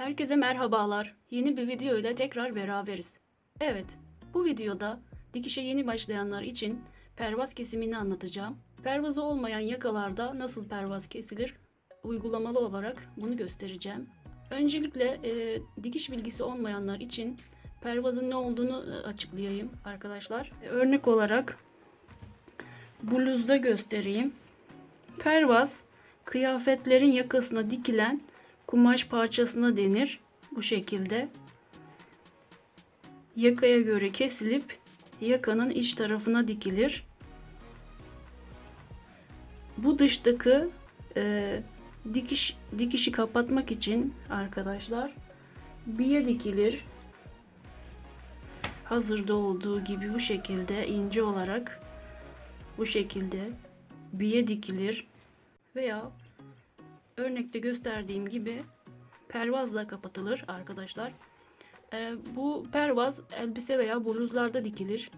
Herkese merhabalar. Yeni bir video ile tekrar beraberiz. Evet, bu videoda dikişe yeni başlayanlar için pervaz kesimini anlatacağım. Pervazı olmayan yakalarda nasıl pervaz kesilir? Uygulamalı olarak bunu göstereceğim. Öncelikle e, dikiş bilgisi olmayanlar için pervazın ne olduğunu e, açıklayayım arkadaşlar. Örnek olarak bluzda göstereyim. Pervaz kıyafetlerin yakasına dikilen kumaş parçasına denir. Bu şekilde yakaya göre kesilip yakanın iç tarafına dikilir. Bu dıştaki e, dikiş dikişi kapatmak için arkadaşlar biye dikilir. Hazırda olduğu gibi bu şekilde ince olarak bu şekilde biye dikilir veya örnekte gösterdiğim gibi pervazla kapatılır arkadaşlar. Ee, bu pervaz elbise veya bluzlarda dikilir.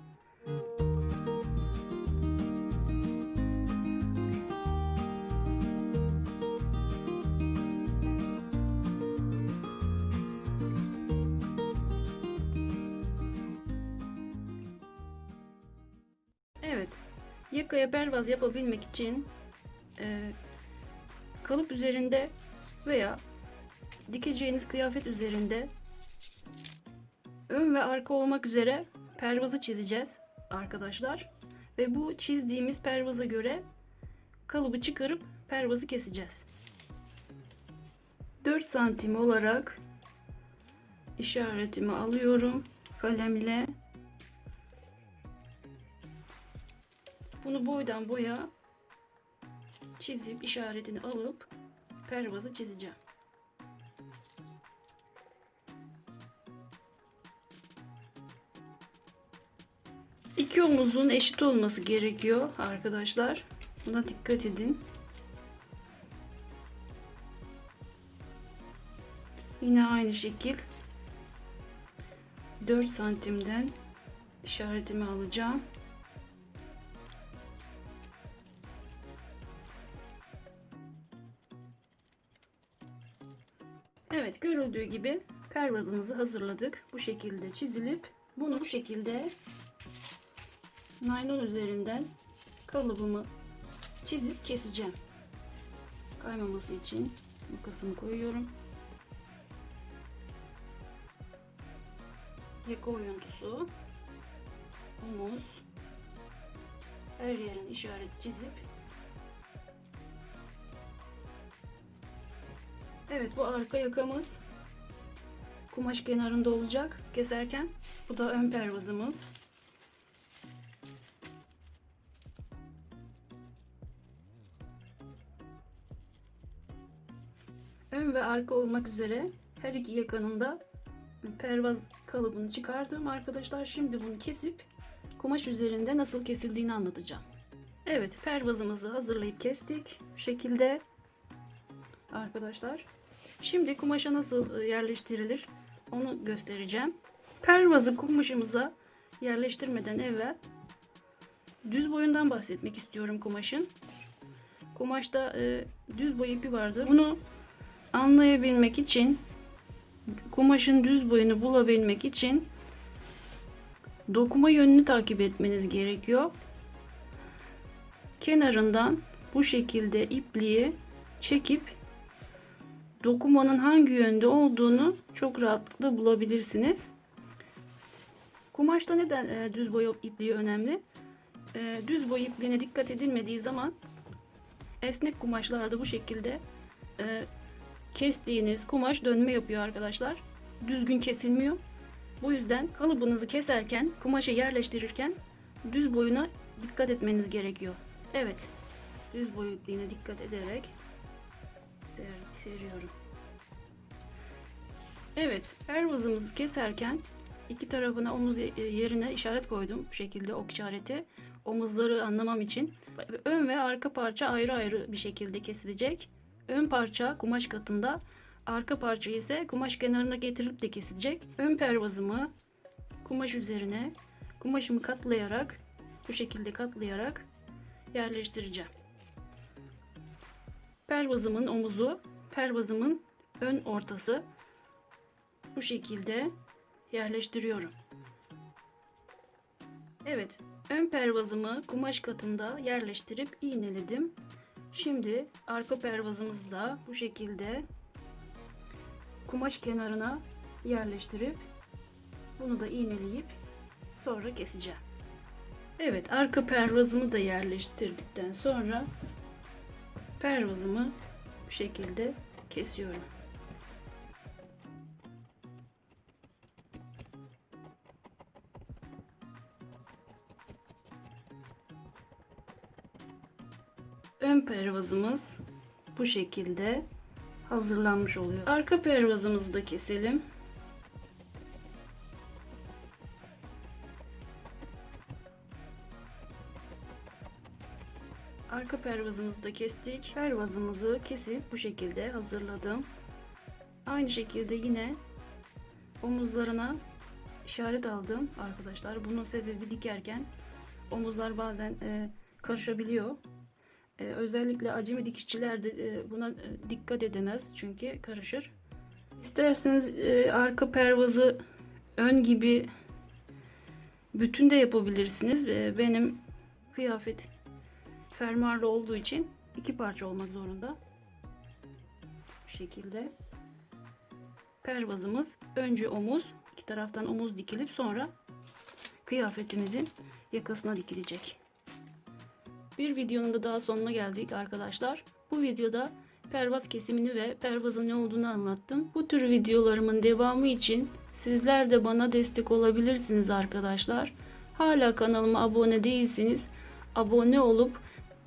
Evet, yakaya pervaz yapabilmek için e, kalıp üzerinde veya dikeceğiniz kıyafet üzerinde ön ve arka olmak üzere pervazı çizeceğiz arkadaşlar. Ve bu çizdiğimiz pervaza göre kalıbı çıkarıp pervazı keseceğiz. 4 santim olarak işaretimi alıyorum kalemle. Bunu boydan boya çizip işaretini alıp pervazı çizeceğim. İki omuzun eşit olması gerekiyor arkadaşlar. Buna dikkat edin. Yine aynı şekil 4 santimden işaretimi alacağım. Evet görüldüğü gibi pervazımızı hazırladık. Bu şekilde çizilip bunu bu şekilde naylon üzerinden kalıbımı çizip keseceğim. Kaymaması için makasımı koyuyorum. Yaka oyuntusu, omuz, her yerin işareti çizip Evet bu arka yakamız kumaş kenarında olacak keserken. Bu da ön pervazımız. Ön ve arka olmak üzere her iki yakanın da pervaz kalıbını çıkardım arkadaşlar. Şimdi bunu kesip kumaş üzerinde nasıl kesildiğini anlatacağım. Evet pervazımızı hazırlayıp kestik. Bu şekilde arkadaşlar. Şimdi kumaşa nasıl e, yerleştirilir onu göstereceğim. Pervazı kumaşımıza yerleştirmeden evvel düz boyundan bahsetmek istiyorum kumaşın. Kumaşta e, düz boy ipi vardır. Bunu anlayabilmek için kumaşın düz boyunu bulabilmek için dokuma yönünü takip etmeniz gerekiyor. Kenarından bu şekilde ipliği çekip dokumanın hangi yönde olduğunu çok rahatlıkla bulabilirsiniz. Kumaşta neden e, düz boy ipliği önemli? E, düz boy ipliğine dikkat edilmediği zaman esnek kumaşlarda bu şekilde e, kestiğiniz kumaş dönme yapıyor arkadaşlar. Düzgün kesilmiyor. Bu yüzden kalıbınızı keserken, kumaşa yerleştirirken düz boyuna dikkat etmeniz gerekiyor. Evet, düz boy ipliğine dikkat ederek seriyorum. Evet, pervazımızı keserken iki tarafına omuz ye- yerine işaret koydum. Bu şekilde ok işareti. Omuzları anlamam için. Ön ve arka parça ayrı ayrı bir şekilde kesilecek. Ön parça kumaş katında, arka parça ise kumaş kenarına getirilip de kesilecek. Ön pervazımı kumaş üzerine kumaşımı katlayarak bu şekilde katlayarak yerleştireceğim. Pervazımın omuzu, pervazımın ön ortası bu şekilde yerleştiriyorum. Evet, ön pervazımı kumaş katında yerleştirip iğneledim. Şimdi arka pervazımızı da bu şekilde kumaş kenarına yerleştirip bunu da iğneleyip sonra keseceğim. Evet, arka pervazımı da yerleştirdikten sonra pervazımı bu şekilde kesiyorum. Ön pervazımız bu şekilde hazırlanmış oluyor. Arka pervazımızı da keselim. Arka pervazımızı da kestik. Pervazımızı kesip bu şekilde hazırladım. Aynı şekilde yine omuzlarına işaret aldım arkadaşlar. Bunun sebebi dikerken omuzlar bazen e, karışabiliyor. E, özellikle acemi dikişçiler de e, buna e, dikkat edemez çünkü karışır. İsterseniz e, arka pervazı ön gibi bütün de yapabilirsiniz. E, benim kıyafet fermuarlı olduğu için iki parça olmak zorunda. Bu şekilde. Pervazımız önce omuz, iki taraftan omuz dikilip sonra kıyafetimizin yakasına dikilecek. Bir videonun da daha sonuna geldik arkadaşlar. Bu videoda pervaz kesimini ve pervazın ne olduğunu anlattım. Bu tür videolarımın devamı için sizler de bana destek olabilirsiniz arkadaşlar. Hala kanalıma abone değilseniz abone olup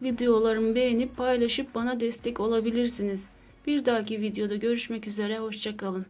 videolarımı beğenip paylaşıp bana destek olabilirsiniz. Bir dahaki videoda görüşmek üzere hoşçakalın.